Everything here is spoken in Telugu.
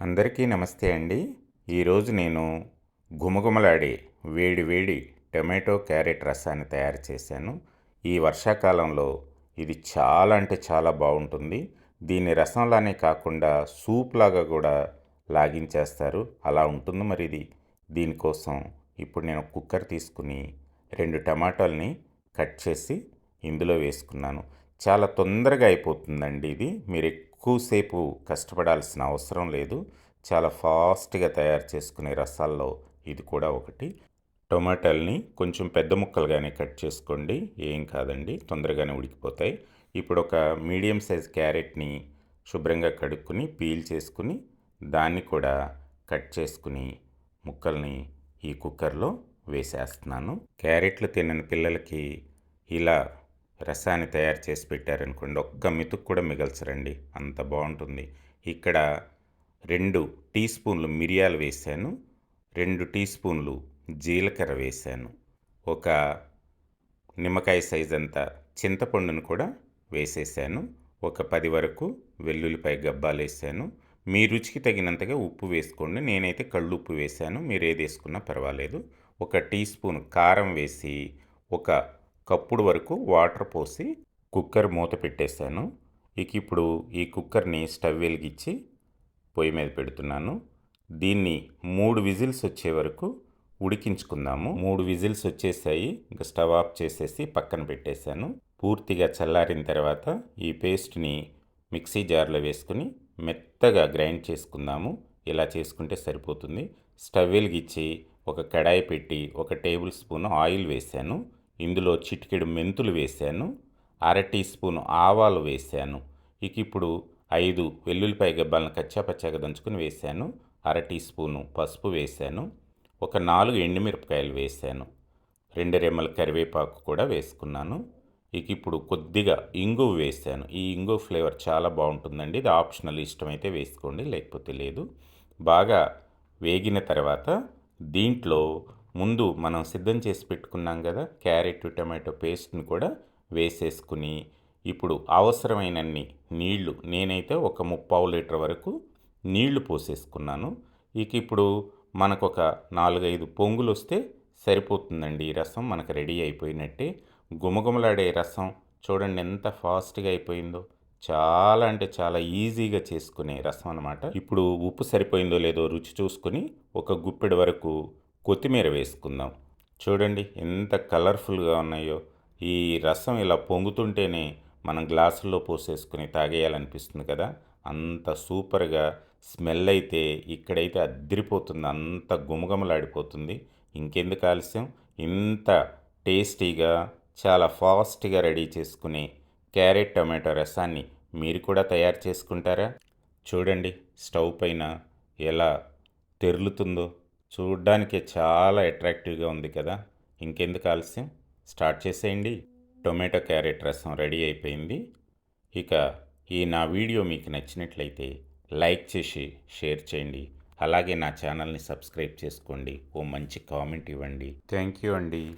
అందరికీ నమస్తే అండి. ఈరోజు నేను గుమగుమలాడే వేడి వేడి టమాటో క్యారెట్ రసాన్ని తయారు చేశాను. ఈ వర్షాకాలంలో ఇది చాలా అంటే చాలా బాగుంటుంది. దీన్ని రసంలానే కాకుండా సూప్ లాగా కూడా లాగించేస్తారు. అలా ఉంటుంది మరి ఇది. దీనికోసం ఇప్పుడు నేను కుక్కర్ తీసుకుని రెండు టమాటాలని కట్ చేసి ఇందులో వేసుకున్నాను. చాలా తొందరగా అయిపోతుందండి ఇది. మీరు ఎక్కువసేపు కష్టపడాల్సిన అవసరం లేదు. చాలా ఫాస్ట్గా తయారు చేసుకునే రసాల్లో ఇది కూడా ఒకటి. టొమాటోల్ని కొంచెం పెద్ద ముక్కలుగానే కట్ చేసుకోండి. ఏం కాదండి తొందరగానే ఉడికిపోతాయి. ఇప్పుడు ఒక మీడియం సైజ్ క్యారెట్ని శుభ్రంగా కడుక్కుని పీల్ చేసుకుని దాన్ని కూడా కట్ చేసుకుని ముక్కల్ని ఈ కుక్కర్లో వేసేస్తున్నాను. క్యారెట్లు తినని పిల్లలకి ఇలా రసాన్ని తయారు చేసి పెట్టారనుకోండి ఒక్క మితుకు కూడా మిగల్చరండి. అంత బాగుంటుంది. ఇక్కడ రెండు టీ స్పూన్లు మిరియాలు వేసాను రెండు టీ స్పూన్లు జీలకర్ర వేసాను ఒక నిమ్మకాయ సైజ్ అంతా చింతపండును కూడా వేసేసాను ఒక పది వరకు వెల్లుల్లిపాయ గబ్బాలు వేసాను. మీ రుచికి తగినంతగా ఉప్పు వేసుకోండి. నేనైతే కళ్ళు ఉప్పు వేసాను మీరు ఏది వేసుకున్నా పర్వాలేదు. ఒక టీ స్పూన్ కారం వేసి ఒక కప్పుడు వరకు వాటర్ పోసి కుక్కర్ మూత పెట్టేశాను. ఇక ఇప్పుడు ఈ కుక్కర్ని స్టవ్ వెలిగించి పొయ్యి మీద పెడుతున్నాను. దీన్ని మూడు విజిల్స్ వచ్చే వరకు ఉడికించుకుందాము. మూడు విజిల్స్ వచ్చేసాయి. ఇంకా స్టవ్ ఆఫ్ చేసేసి పక్కన పెట్టేశాను. పూర్తిగా చల్లారిన తర్వాత ఈ పేస్ట్ని మిక్సీ జార్లో వేసుకుని మెత్తగా గ్రైండ్ చేసుకుందాము. ఇలా చేసుకుంటే సరిపోతుంది. స్టవ్ వెలిగించి ఒక కడాయి పెట్టి ఒక టేబుల్ స్పూన్ ఆయిల్ వేశాను. ఇందులో చిటికెడు మెంతులు వేశాను అర టీ స్పూన్ ఆవాలు వేశాను ఇక ఇప్పుడు ఐదు వెల్లుల్లిపాయ గబ్బాలను కచ్చాపచ్చాగా దంచుకుని వేశాను అర టీ స్పూను పసుపు వేశాను ఒక నాలుగు ఎండుమిరపకాయలు వేశాను రెండు రెమ్మల కరివేపాకు కూడా వేసుకున్నాను ఇక ఇప్పుడు కొద్దిగా ఇంగు వేసాను ఈ ఇంగు ఫ్లేవర్ చాలా బాగుంటుందండి ఇది ఆప్షనల్ ఇష్టమైతే వేసుకోండి లేకపోతే లేదు. బాగా వేగిన తర్వాత దీంట్లో ముందు మనం సిద్ధం చేసి పెట్టుకున్నాం కదా క్యారెట్ టమాటో పేస్ట్ని కూడా వేసేసుకుని ఇప్పుడు అవసరమైనన్ని నీళ్ళు నేనైతే ఒక ముప్పావు లీటర్ వరకు నీళ్ళు పోసేసుకున్నాను. ఇక ఇప్పుడు మనకు ఒక నాలుగైదు పొంగులు వస్తే సరిపోతుందండి ఈ రసం మనకు రెడీ అయిపోయినట్టే. గుమగుమలాడే రసం చూడండి ఎంత ఫాస్ట్గా అయిపోయిందో. చాలా అంటే చాలా ఈజీగా చేసుకునే రసం అనమాట ఇప్పుడు ఉప్పు సరిపోయిందో లేదో రుచి చూసుకుని ఒక గుప్పెడు వరకు కొత్తిమీర వేసుకుందాం. చూడండి ఎంత కలర్ఫుల్గా ఉన్నాయో. ఈ రసం ఇలా పొంగుతుంటేనే మనం గ్లాసుల్లో పోసేసుకుని తాగేయాలనిపిస్తుంది కదా. అంత సూపర్గా స్మెల్ అయితే ఇక్కడైతే అద్దరిపోతుంది. అంత గుమగమలాడిపోతుంది. ఇంకెందుకు ఆలస్యం? ఇంత టేస్టీగా చాలా ఫాస్ట్గా రెడీ చేసుకునే క్యారెట్ టమాటో రసాన్ని మీరు కూడా తయారు చేసుకుంటారా? చూడండి స్టవ్ పైన ఎలా తెరులుతుందో. చూడ్డానికి చాలా అట్రాక్టివ్గా ఉంది కదా. ఇంకెందుకు ఆలస్యం? స్టార్ట్ చేసేయండి. టొమాటో క్యారెట్ రసం రెడీ అయిపోయింది. ఇక ఈ నా వీడియో మీకు నచ్చినట్లయితే లైక్ చేసి షేర్ చేయండి. అలాగే నా ఛానల్ని సబ్స్క్రైబ్ చేసుకోండి. ఓ మంచి కామెంట్ ఇవ్వండి. థ్యాంక్ యూ అండి.